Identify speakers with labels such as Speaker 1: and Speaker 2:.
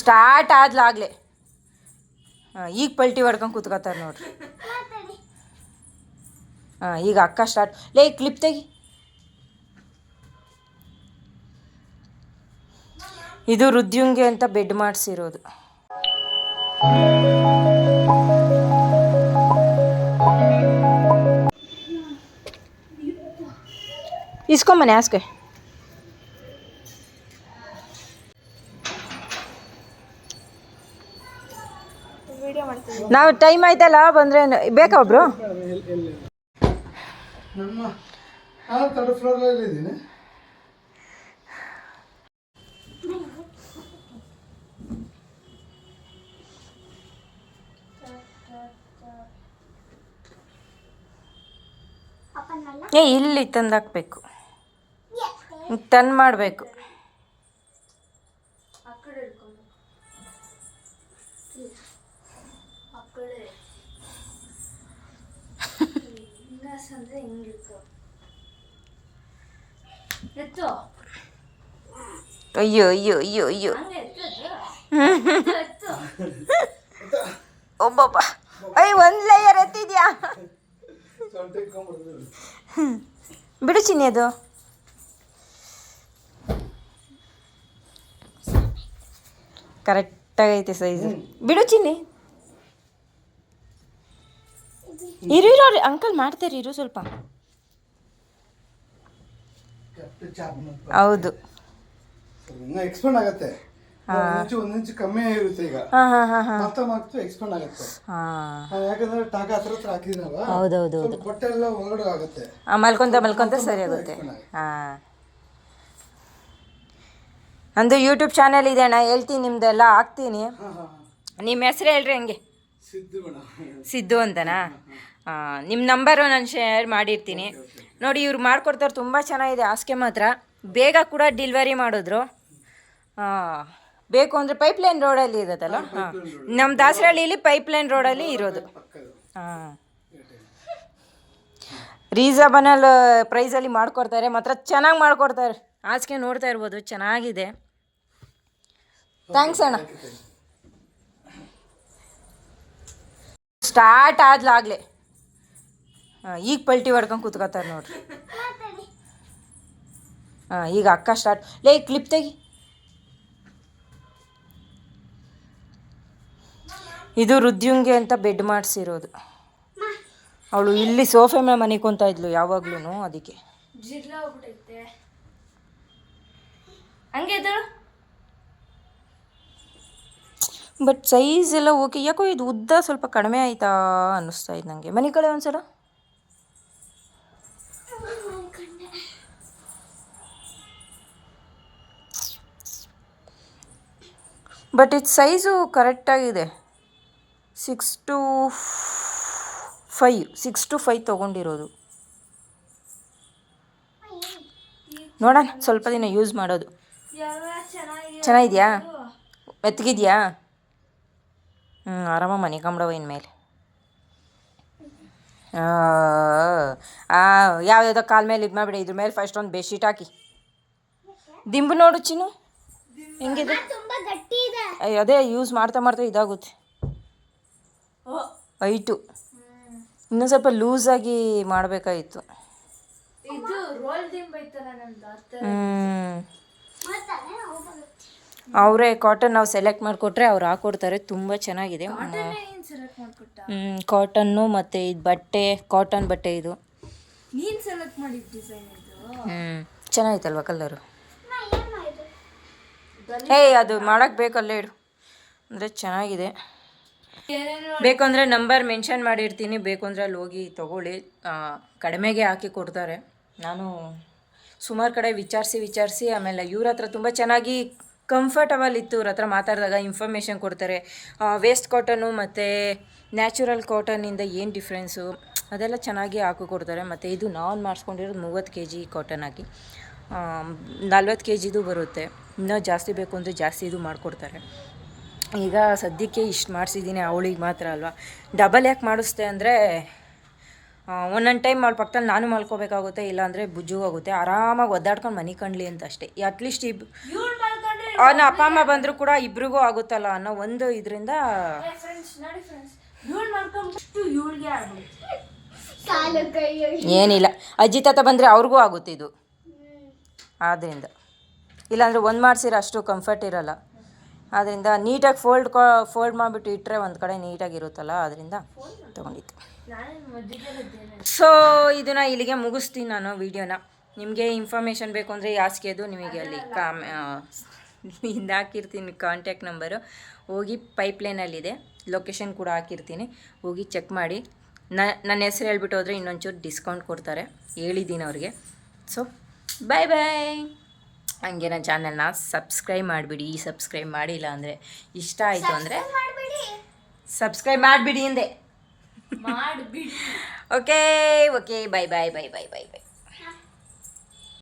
Speaker 1: Start ಆದ್ಲಾಗ್ಲೆ. ಈಗ ಪಲ್ಟಿ ಹೊಡ್ಕೊಂಡು ಕೂತ್ಕೋತಾರೆ ನೋಡ್ರಿ. ಹಾಂ, ಈಗ ಅಕ್ಕ ಸ್ಟಾರ್ಟ್ ಲೇ ಕ್ಲಿಪ್ ತೆಗಿ. ಇದು ರುದ್ಯುಂಗೆ ಅಂತ ಬೆಡ್ ಮಾಡಿಸಿರೋದು. ಇಸ್ಕೊಂಬನೆ ಹಾಸ್ಗೆ. ನಾವು ಟೈಮ್ ಆಯ್ತಲ್ಲ ಬಂದ್ರೆ ಬೇಕಾ ಒಬ್ರು? ಏ ಇಲ್ಲಿ ತಂದಾಕ್ಬೇಕು. ಟನ್ ಮಾಡಬೇಕು. ಅಯ್ಯೋ ಅಯ್ಯೋ ಅಯ್ಯೋ ಅಯ್ಯೋ. ಒಬ್ಬಪ್ಪ ಅಯ್ಯ ಒಂದು ಲೇಯರ್ ಎತ್ತಿದ್ಯಾ? ಬಿಡು ಚಿನ್ನಿ ಅದು. ಕರೆಕ್ಟಾಗೈತೆ ಸೈಜ್ ಬಿಡು ಚಿನ್ನಿ. ಇರು ಇರೋ ಅಂಕಲ್ ಮಾಡ್ತಾರೆ ಇರು ಸ್ವಲ್ಪ. ಹೌದು.
Speaker 2: ಇನ್ನೂ ಎಕ್ಸ್ಪಾಂಡ್ ಆಗುತ್ತೆ. ಕಮ್ಮಿ ಇರುತ್ತೆ ಈಗ. ಎಕ್ಸ್ಪೆಂಡ್ ಆಗುತ್ತೆ.
Speaker 1: ಹಾಂ.
Speaker 2: ನಾವ್ ಯಾಕಂದ್ರೆ ಟಾಕ ಹತ್ರ ಹತ್ರ ಹಾಕಿದ್ನಲ್ವಾ
Speaker 1: ಹೌದೌದು.
Speaker 2: ಸ್ವಲ್ಪ ಬಟ್ಟೆ ಎಲ್ಲ ಒಳಗಡೆ ಆಗುತ್ತೆ.
Speaker 1: ಮಲ್ಕೊಂತ ಮಲ್ಕೊಂತ ಸರಿ ಆಗುತ್ತೆ. ಹಾಂ. ನಂದು ಯೂಟ್ಯೂಬ್ ಚಾನಲ್ ಇದೆ ಅಣ್ಣ ಹೇಳ್ತೀನಿ ನಿಮ್ದೆಲ್ಲ ಹಾಕ್ತೀನಿ. ನಿಮ್ಮ ಹೆಸರು ಹೇಳ್ರಿ ಹಂಗೆ.
Speaker 2: ಸಿದ್ದು
Speaker 1: ಅಂತನಾ? ನಿಮ್ಮ ನಂಬರು ನಾನು ಶೇರ್ ಮಾಡಿರ್ತೀನಿ. ನೋಡಿ ಇವ್ರು ಮಾಡಿಕೊಡ್ತಾರೆ ತುಂಬ ಚೆನ್ನಾಗಿದೆ ಹಾಸಿಗೆ ಮಾತ್ರ. ಬೇಗ ಕೂಡ ಡಿಲ್ವರಿ ಮಾಡಿದ್ರು. ಬೇಕು ಅಂದರೆ ಪೈಪ್ಲೈನ್ ರೋಡಲ್ಲಿ ಇರೋದಲ್ಲ ಹಾಂ ನಮ್ಮ ದಾಸರಹಳ್ಳಿಲಿ ಪೈಪ್ಲೈನ್ ರೋಡಲ್ಲಿ ಇರೋದು. ಹಾಂ. ರೀಸನಬಲ್ ಪ್ರೈಸಲ್ಲಿ ಮಾಡ್ಕೊಡ್ತಾರೆ. ಮಾತ್ರ ಚೆನ್ನಾಗಿ ಮಾಡ್ಕೊಡ್ತಾರೆ. ಹಾಸಿಗೆ ನೋಡ್ತಾ ಇರ್ಬೋದು. ಚೆನ್ನಾಗಿದೆ. ಥ್ಯಾಂಕ್ಸ್ ಅಣ್ಣ. ಸ್ಟಾರ್ಟ್ ಆದ್ಲಾಗ್ಲೆ. ಈಗ ಪಲ್ಟಿ ಹೊಡ್ಕೊಂಡು ಕೂತ್ಕೋತಾರೆ ನೋಡ್ರಿ. ಹಾಂ ಈಗ ಅಕ್ಕ ಸ್ಟಾರ್ಟ್ ಲೇ ಕ್ಲಿಪ್ ತೆಗಿ. ಇದು ರುದ್ಯುಂಗೆ ಅಂತ ಬೆಡ್ ಮಾಡಿಸಿರೋದು. ಅವಳು ಇಲ್ಲಿ ಸೋಫೆ ಮೇಲೆ ಮನಿಕೊಂತ ಇದ್ಲು ಯಾವಾಗ್ಲೂ ಅದಕ್ಕೆ.
Speaker 3: ಹಂಗೆ
Speaker 1: ಬಟ್ ಸೈಜ್ ಎಲ್ಲ ಓಕೆ ಯಾಕೋ ಇದು ಉದ್ದ ಸ್ವಲ್ಪ ಕಡಿಮೆ ಆಯ್ತಾ ಅನ್ನಿಸ್ತಾ ಇದೆ ನನಗೆ ಮನೆ ಕಡೆ ಒಂದ್ಸಲ? ಬಟ್ ಇದು size ಕರೆಕ್ಟಾಗಿದೆ six two five six two five ತೊಗೊಂಡಿರೋದು. ನೋಡೋಣ, ಸ್ವಲ್ಪ ದಿನ ಯೂಸ್ ಮಾಡೋದು. ಚೆನ್ನಾಗಿದೆಯಾ? ಮೆತ್ತಗಿದೆಯಾ? ಹ್ಞೂ ಆರಾಮ ಮನೆ ಕಂಬಡವ ಇನ್ಮೇಲೆ. ಯಾವುದಾವ್ದೋ ಕಾಲ ಮೇಲೆ ಇದು ಮಾಡಿಬಿಡಿ ಇದ್ರ ಮೇಲೆ ಫಸ್ಟ್ ಒಂದು ಬೆಡ್ಶೀಟ್ ಹಾಕಿ. ದಿಂಬು ನೋಡು ಚಿನ್ನು. ಹೆಂಗಿದೆ? ಅಯ್ಯೋ, ಅದೇ ಯೂಸ್ ಮಾಡ್ತಾ ಮಾಡ್ತಾ ಇದಾಗುತ್ತೆ. ಐಟು ಇನ್ನೂ ಸ್ವಲ್ಪ ಲೂಸಾಗಿ ಮಾಡಬೇಕಾಗಿತ್ತು ಅವರೇ ಕಾಟನ್ ನಾವು ಸೆಲೆಕ್ಟ್ ಮಾಡಿಕೊಟ್ರೆ ಅವ್ರು ಹಾಕೊಡ್ತಾರೆ ತುಂಬ ಚೆನ್ನಾಗಿದೆ.
Speaker 3: ಏನ್ ಸೆಲೆಕ್ಟ್ ಮಾಡ್ಕೊಟ್ಟ?
Speaker 1: ಕಾಟನ್ನು ಮತ್ತು ಇದು ಬಟ್ಟೆ ಕಾಟನ್ ಬಟ್ಟೆ ಇದು.
Speaker 3: ನೀನ್ ಸೆಲೆಕ್ಟ್ ಮಾಡಿದ್ ಡಿಸೈನ್ ಇದು?
Speaker 1: ಹ್ಞೂ ಚೆನ್ನಾಗಿತ್ತಲ್ವ ಕಲರು ಏಯ್, ಅದು ಮಾಡೋಕ್ಕೆ ಬೇಕಲ್ಲೇ ಇಡು. ಅಂದರೆ ಚೆನ್ನಾಗಿದೆ. ಬೇಕು ಅಂದರೆ ನಂಬರ್ ಮೆನ್ಷನ್ ಮಾಡಿರ್ತೀನಿ. ಬೇಕು ಅಂದರೆ ಅಲ್ಲಿ ಹೋಗಿ ತಗೊಳ್ಳಿ. ಕಡಿಮೆಗೆ ಹಾಕಿ ಕೊಡ್ತಾರೆ. ನಾನು ಸುಮಾರು ಕಡೆ ವಿಚಾರಿಸಿ ವಿಚಾರಿಸಿ, ಆಮೇಲೆ ಇವ್ರ ಹತ್ರ ತುಂಬ ಚೆನ್ನಾಗಿ ಕಂಫರ್ಟಬಲ್ ಇತ್ತು. ಇವ್ರ ಹತ್ರ ಮಾತಾಡಿದಾಗ ಇನ್ಫಾರ್ಮೇಷನ್ ಕೊಡ್ತಾರೆ. ವೇಸ್ಟ್ ಕಾಟನ್ನು ಮತ್ತು ನ್ಯಾಚುರಲ್ ಕಾಟನ್ನಿಂದ ಏನು ಡಿಫ್ರೆನ್ಸು ಅದೆಲ್ಲ ಚೆನ್ನಾಗಿ ಹಾಕಿಕೊಡ್ತಾರೆ ಮತ್ತು ಇದು ನಾನು ಮಾಡಿಸ್ಕೊಂಡಿರೋದು ಮೂವತ್ತು ಕೆ ಜಿ ಕಾಟನ್ ಹಾಕಿ ನಲ್ವತ್ತು ಕೆ ಜಿದು ಬರುತ್ತೆ. ಇನ್ನೂ ಜಾಸ್ತಿ ಬೇಕು ಅಂದರೆ ಜಾಸ್ತಿ ಇದು ಮಾಡಿಕೊಡ್ತಾರೆ. ಈಗ ಸದ್ಯಕ್ಕೆ ಇಷ್ಟು ಮಾಡಿಸಿದ್ದೀನಿ ಅವಳಿಗೆ ಮಾತ್ರ ಅಲ್ವಾ? ಡಬಲ್ ಯಾಕೆ ಮಾಡಿಸ್ದೆ ಅಂದರೆ ಒಂದೊಂದು ಟೈಮ್ ಅವಳ ಪಕ್ಕದಲ್ಲಿ ನಾನು ಮಲ್ಕೋಬೇಕಾಗುತ್ತೆ ಇಲ್ಲಾಂದರೆ ಆಗುತ್ತೆ. ಆರಾಮಾಗಿ ಒದ್ದಾಡ್ಕೊಂಡು ಮನೆ ಕಂಡ್ಲಿ ಅಂತ ಅಷ್ಟೇ. ಅಟ್ಲೀಸ್ಟ್ ಇಬ್ ಅವನ ಅಪ್ಪ ಅಮ್ಮ ಬಂದರೂ ಕೂಡ ಇಬ್ರಿಗೂ ಆಗುತ್ತಲ್ಲ ಅನ್ನೋ ಒಂದು ಇದರಿಂದ ಏನಿಲ್ಲ. ಅಜ್ಜಿ ತಾತ ಬಂದರೆ ಅವ್ರಿಗೂ ಆಗುತ್ತೆ ಇದು. ಆದ್ದರಿಂದ ಇಲ್ಲಾಂದರೆ ಒಂದು ಮಾಡಿಸಿರ ಅಷ್ಟು ಕಂಫರ್ಟ್ ಇರಲ್ಲ. ಆದ್ದರಿಂದ ನೀಟಾಗಿ ಫೋಲ್ಡ್ ಕೊ ಫೋಲ್ಡ್ ಮಾಡಿಬಿಟ್ಟು ಇಟ್ಟರೆ ಒಂದು ಕಡೆ ನೀಟಾಗಿರುತ್ತಲ್ಲ ಆದ್ದರಿಂದ ತೊಗೊಂಡಿತ್ತು ಸೊ ಇದನ್ನು ಇಲ್ಲಿಗೆ ಮುಗಿಸ್ತೀನಿ ನಾನು ವೀಡಿಯೋನ. ನಿಮಗೆ ಇನ್ಫಾರ್ಮೇಷನ್ ಬೇಕು ಅಂದರೆ ಯಾಸ್ಕೆದು ನಿಮಗೆ ಅಲ್ಲಿ ಕಾಮ್ ಇಂದ ಹಾಕಿರ್ತೀನಿ ಕಾಂಟ್ಯಾಕ್ಟ್ ನಂಬರು ಹೋಗಿ ಪೈಪ್ಲೈನಲ್ಲಿದೆ ಲೊಕೇಶನ್ ಕೂಡ ಹಾಕಿರ್ತೀನಿ. ಹೋಗಿ ಚೆಕ್ ಮಾಡಿ. ನನ್ನ ಹೆಸರು ಹೇಳ್ಬಿಟ್ಟು ಹೋದರೆ ಇನ್ನೊಂಚೂರು ಡಿಸ್ಕೌಂಟ್ ಕೊಡ್ತಾರೆ. ಹೇಳಿದ್ದೀನಿ ಅವ್ರಿಗೆ. ಸೊ ಬಾಯ್ ಬಾಯ್ ಹಂಗೆ ನನ್ನ ಚಾನಲ್ನ ಸಬ್ಸ್ಕ್ರೈಬ್ ಮಾಡಿಬಿಡಿ. ಸಬ್ಸ್ಕ್ರೈಬ್ ಮಾಡಿಲ್ಲ ಅಂದರೆ ಇಷ್ಟ ಆಯಿತು ಅಂದರೆ ಸಬ್ಸ್ಕ್ರೈಬ್ ಮಾಡಿಬಿಡಿ. ಹಿಂದೆ
Speaker 3: ಮಾಡಿಬಿಡಿ
Speaker 1: okay okay bye bye bye bye bye bye